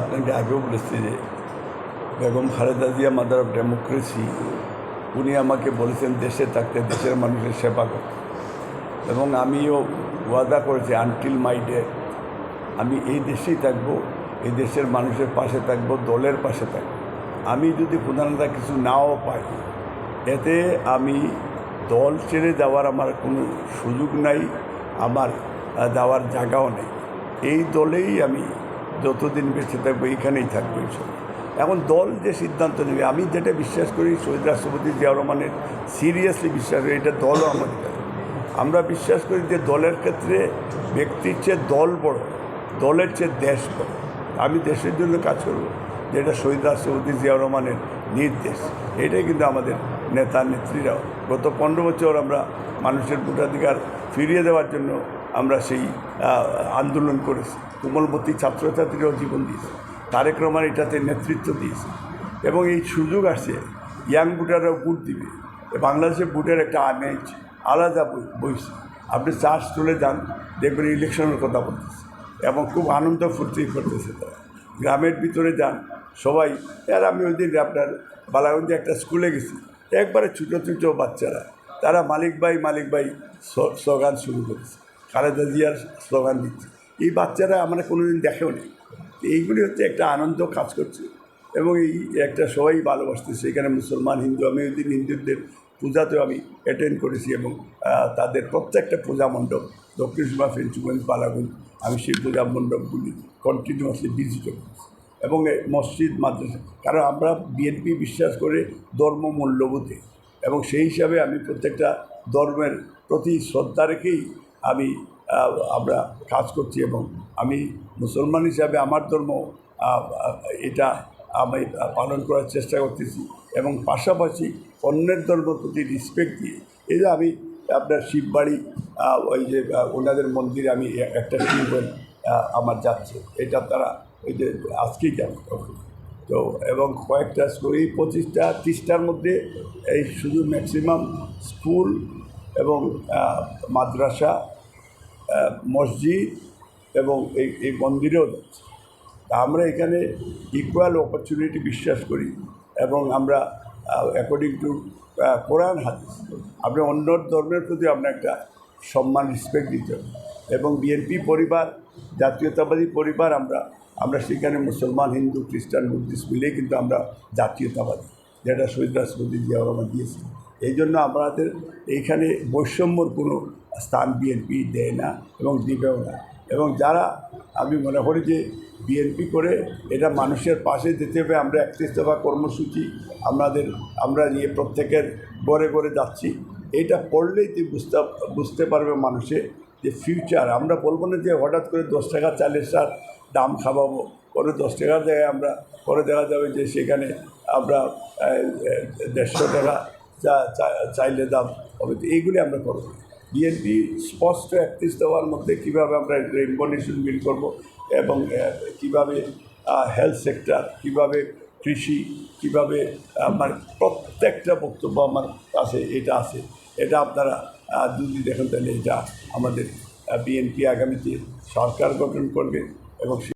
আপনাকে আগেও বলেছি যে Begum Khaleda Zia mother of democracy উনি আমাকে বলেছেন দেশে থাকতে দেশের মানুষের সেবা করতে। এবং আমিও ওয়াদা করেছি আনটিল মাই ডে আমি এই দেশেই থাকব, এই দেশের মানুষের পাশে থাকব, দলের পাশে থাকব। আমি যদি প্রধানতা কিছু নাও পাই, এতে আমি দল ছেড়ে যাওয়ার আমার কোনো সুযোগ নাই, আমার যাওয়ার জায়গাও নেই। এই দলেই আমি যতদিন বেঁচে থাকব, এইখানেই থাকব ইনশাল্লাহ। এখন দল যে সিদ্ধান্ত নেবে, আমি যেটা বিশ্বাস করি, শহীদ রাষ্ট্রপতি জিয়া রহমানের সিরিয়াসলি বিশ্বাস করি, এটা দলও আমাদের কাছে। আমরা বিশ্বাস করি যে দলের ক্ষেত্রে ব্যক্তির চেয়ে দল বড়, দলের চেয়ে দেশ বড়। আমি দেশের জন্য কাজ করব, যেটা শহীদ রাষ্ট্রপতি জিয়াউর রহমানের নির্দেশ। এটাই কিন্তু আমাদের নেতা নেত্রীরাও গত পনেরো বছর আমরা মানুষের ভোটাধিকার ফিরিয়ে দেওয়ার জন্য সেই আন্দোলন করেছি। কোমলবতী ছাত্রছাত্রীরাও জীবন দিয়েছে। তারেক রহমান এটাতে নেতৃত্ব দিয়েছে। এবং এই সুযোগ আসছে, ইয়াং ভোটাররাও ভোট দিবে। বাংলাদেশের ভোটের একটা আমেজ, আলাদা বই- বইছে আপনি চার্জ তুলে যান, দেখবেন ইলেকশনের কথা বলতেছে। এবং খুব আনন্দ ফুর্তি করতেছে তারা। গ্রামের ভিতরে যান, সবাই আর আমি ওই দিন আপনার বালাগঞ্জে একটা স্কুলে গেছি। একবারে ছোটো ছোটো বাচ্চারা, তারা মালিক ভাই মালিক ভাই স্লোগান শুরু করেছে। খালেদা জিয়ার স্লোগান দিচ্ছে। এই বাচ্চারা আমরা কোনোদিন দেখেও নেই। এইগুলি হচ্ছে একটা আনন্দ কাজ করছে। এবং এই একটা সবাই ভালোবাসতেছে। এখানে মুসলমান, হিন্দু, আমি ওই দিন হিন্দুদের পূজাতেও আমি অ্যাটেন্ড করেছি এবং তাদের প্রত্যেকটা পূজা মণ্ডপ, দক্ষিণ সুমা ফেঞ্চুগঞ্জ বালাগঞ্জ আমি সেই পূজা মণ্ডপগুলি কন্টিনিউয়াসলি ভিজিট করেছি। এবং মসজিদ, মাদ্রাসা, কারণ আমরা বিএনপি বিশ্বাস করে ধর্ম মূল্যবোধে। এবং সেই হিসাবে আমি প্রত্যেকটা ধর্মের প্রতি শ্রদ্ধা রেখেই আমি আমরা কাজ করছি এবং আমি মুসলমান হিসাবে আমার ধর্ম এটা আমি পালন করার চেষ্টা করতেছি এবং পাশাপাশি অন্যের ধর্মের প্রতি রিসপেক্ট দিয়ে। এই যে আমি আপনার শিববাড়ি ওই যে ওনাদের মন্দিরে আমি একটা শিব আমার যাচ্ছে। এটা তারা ওই যে আজকেই যাবে। তো, এবং কয়েকটা স্কুল, এই পঁচিশটা, তিরিশটার মধ্যে এই শুধু ম্যাক্সিমাম স্কুল এবং মাদ্রাসা মসজিদ এবং এই এই মন্দিরেও যাচ্ছে। আমরা এখানে ইকুয়াল অপরচুনিটি বিশ্বাস করি এবং আমরা অ্যাকর্ডিং টু কোরআন হাদিস, আপনি অন্য ধর্মের প্রতি আপনার একটা সম্মান রেসপেক্ট দিতে হবে। এবং বিএনপি পরিবার, জাতীয়তাবাদী পরিবার, আমরা আমরা সেখানে মুসলমান, হিন্দু, খ্রিস্টান, বুদ্ধিস্ট মিলেই কিন্তু আমরা জাতীয়তাবাদী। যেটা শহীদ রাষ্ট্রপতি জিয়া রহমান দিয়েছে এই জন্য আমাদের এইখানে বৈষম্যর কোনো স্থান বিএনপি দেয় না এবং দিবেও না। এবং যারা, আমি মনে করি যে বিএনপি করে এটা মানুষের পাশে যেতে হবে, আমরা একত্রিশ দফা কর্মসূচি আমাদের, আমরা নিয়ে প্রত্যেকের গড়ে গড়ে যাচ্ছি। এটা পড়লেই তুই বুঝতে বুঝতে পারবে মানুষে যে ফিউচার আমরা বলব না যে হঠাৎ করে দশ টাকা চালের সার দাম খাওয়াবো। পরে দশ টাকার জায়গায় আমরা পরে দেখা যাবে যে সেখানে আমরা দেড়শো টাকা চা- চাইলে দাম হবে। এইগুলি আমরা করব। বিএনপি স্পষ্ট একত্রিশ দেওয়ার মধ্যে কীভাবে আমরা রেইনবো নেশন বিল করব এবং কীভাবে হেলথ সেক্টর কীভাবে কৃষি, কীভাবে আমার প্রত্যেকটা বক্তব্য আমার কাছে এটা আছে। এটা আপনারা যদি দেখেন তাহলে এটা আমাদের বিএনপি আগামীতে সরকার গঠন করবে এবং